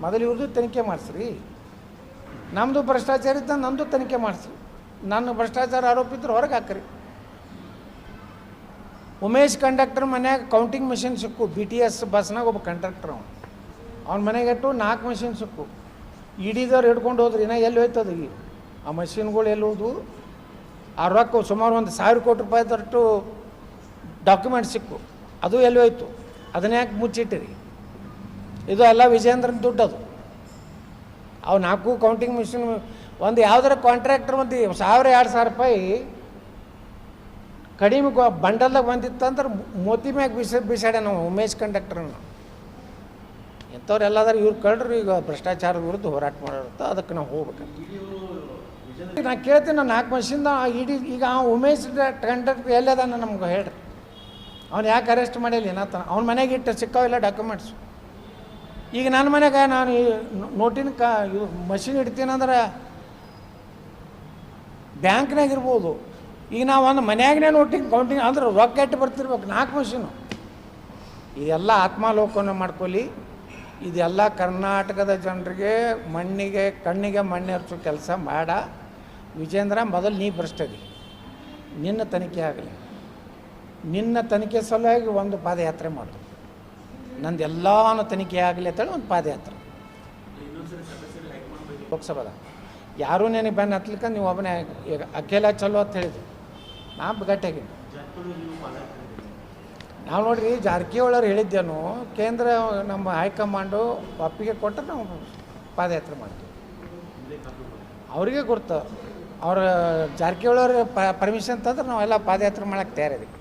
ಮೊದಲು ಇವ್ರದ್ದು ತನಿಖೆ ಮಾಡಿಸ್ರಿ. ನಮ್ಮದು ಭ್ರಷ್ಟಾಚಾರ ಇದ್ದ ನಂದು ತನಿಖೆ ಮಾಡಿಸ್ರಿ. ನನ್ನ ಭ್ರಷ್ಟಾಚಾರ ಆರೋಪ ಇದ್ರೆ ಹೊರಗೆ ಹಾಕ್ರಿ. ಉಮೇಶ್ ಕಂಡಕ್ಟರ್ ಮನ್ಯಾಗ ಕೌಂಟಿಂಗ್ ಮಿಷಿನ್ ಸಿಕ್ಕು. ಬಿ ಟಿ ಎಸ್ ಬಸ್ನಾಗ ಒಬ್ಬ ಕಂಡಕ್ಟರ್ ಅವನು. ಅವ್ನ ಮನೆಗೆ ಇಟ್ಟು ನಾಲ್ಕು ಮಷಿನ್ ಸಿಕ್ಕು. ಇಡಿದವ್ರು ಹಿಡ್ಕೊಂಡು ಹೋದ್ರಿ. ನಾ ಎಲ್ಲಿ ಹೋಯ್ತದ ಈಗ ಆ ಮಷಿನ್ಗಳು ಎಲ್ಲಿ ಹೋದ್ವು? ಆ ರೊಕ್ಕ ಸುಮಾರು ಒಂದು ಸಾವಿರ ಕೋಟಿ ರೂಪಾಯಿದಷ್ಟು ಡಾಕ್ಯುಮೆಂಟ್ ಸಿಕ್ಕು. ಅದು ಎಲ್ಲಿ ಹೋಯ್ತು? ಅದನ್ನ ಯಾಕೆ ಮುಚ್ಚಿಟ್ಟಿರಿ? ಇದು ಎಲ್ಲ ವಿಜೇಂದ್ರನ ದುಡ್ಡು ಅದು. ಅವು ನಾಲ್ಕು ಕೌಂಟಿಂಗ್ ಮಿಷಿನ್ ಒಂದು ಯಾವ್ದಾರ ಕಾಂಟ್ರಾಕ್ಟರ್ ಒಂದು ಸಾವಿರ, ಎರಡು ಸಾವಿರ ರೂಪಾಯಿ ಕಡಿಮೆ ಬಂಡಲ್ದಾಗ ಬಂದಿತ್ತಂದ್ರೆ ಮೋತಿ ಮ್ಯಾಗ ಬಿಸ ಬಿಸಾಡೆ ನಾವು ಉಮೇಶ್ ಕಂಡಕ್ಟರ್ನ ಇಂಥವ್ರು ಎಲ್ಲಾದ್ರೂ ಇವ್ರು ಕಳ್ರು ಈಗ ಭ್ರಷ್ಟಾಚಾರದ ವಿರುದ್ಧ ಹೋರಾಟ ಮಾಡಿರುತ್ತೆ ಅದಕ್ಕೆ ನಾವು ಹೋಗ್ಬೇಕು ನಾನು ಕೇಳ್ತೀನಿ ನಾನು ನಾಲ್ಕು ವರ್ಷದಿಂದ ಇಡೀ ಈಗ ಆ ಉಮೇಶ್ ಕಂಡಕ್ಟರ್ ಎಲ್ಲದಾನ ನಮ್ಗೆ ಹೇಳ್ರಿ. ಅವ್ನು ಯಾಕೆ ಅರೆಸ್ಟ್ ಮಾಡಿಲ್ಲ ಏನಾತ ಅವ್ನ ಮನೆಗೆ ಇಟ್ಟು ಸಿಕ್ಕಾವಿಲ್ಲ ಡಾಕ್ಯುಮೆಂಟ್ಸ್ ಈಗ ನನ್ನ ಮನೆಗೆ ನಾನು ನೋಟಿನ ಕ ಇದು ಮಷಿನ್ ಇಡ್ತೀನಂದ್ರೆ ಬ್ಯಾಂಕ್ನಾಗ ಇರ್ಬೋದು. ಈಗ ನಾವು ಒಂದು ಮನ್ಯಾಗನೇ ನೋಟಿಂಗ್ ಕೌಂಟಿಂಗ್ ಅಂದ್ರೆ ರೊಕ್ಕ ಇಟ್ಟು ಬರ್ತಿರ್ಬೇಕು, ನಾಲ್ಕು ಮಷೀನು ಇದೆಲ್ಲ ಆತ್ಮಾಲೋಕನ ಮಾಡ್ಕೊಳ್ಳಿ. ಇದೆಲ್ಲ ಕರ್ನಾಟಕದ ಜನರಿಗೆ, ಮಣ್ಣಿಗೆ, ಕಣ್ಣಿಗೆ ಮಣ್ಣು ಹರಿಸೋ ಕೆಲಸ ಮಾಡ. ವಿಜೇಂದ್ರ ಮೊದಲು ನೀ ಭ್ರಷ್ಟದಿ ನಿನ್ನ ತನಿಖೆ ಆಗಲಿ. ನಿನ್ನ ತನಿಖೆ ಸಲುವಾಗಿ ಒಂದು ಪಾದಯಾತ್ರೆ ಮಾಡು. ನಂದು ಎಲ್ಲಾನು ತನಿಖೆ ಆಗಲಿ ಅಂತೇಳಿ ಒಂದು ಪಾದಯಾತ್ರೆ ಲೋಕಸಭಾದ. ಯಾರು ನನಗೆ ಬೆನ್ನು ಹತ್ಲಿಕ್ಕೆ ನೀವು ಒಬ್ಬನೇ ಈಗ ಅಖಿಲ ಚಲೋ ಅಂತ ಹೇಳಿದ್ರು. ನಾ ಗಟ್ಟಿಯಾಗಿ. ನಾವು ನೋಡ್ರಿ ಜಾರಕಿಹೊಳಿ ಹೇಳಿದ್ದೇನು, ಕೇಂದ್ರ ನಮ್ಮ ಹೈಕಮಾಂಡು ಒಪ್ಪಿಗೆ ಕೊಟ್ಟರೆ ನಾವು ಪಾದಯಾತ್ರೆ ಮಾಡ್ತೀವಿ. ಅವರಿಗೆ ಗೊತ್ತು ಅವ್ರ ಜಾರಕಿಹೊಳಿ ಪ ಪರ್ಮಿಷನ್ ತಂದ್ರೆ ನಾವೆಲ್ಲ ಪಾದಯಾತ್ರೆ ಮಾಡೋಕ್ಕೆ ತಯಾರಿದ್ದೀವಿ.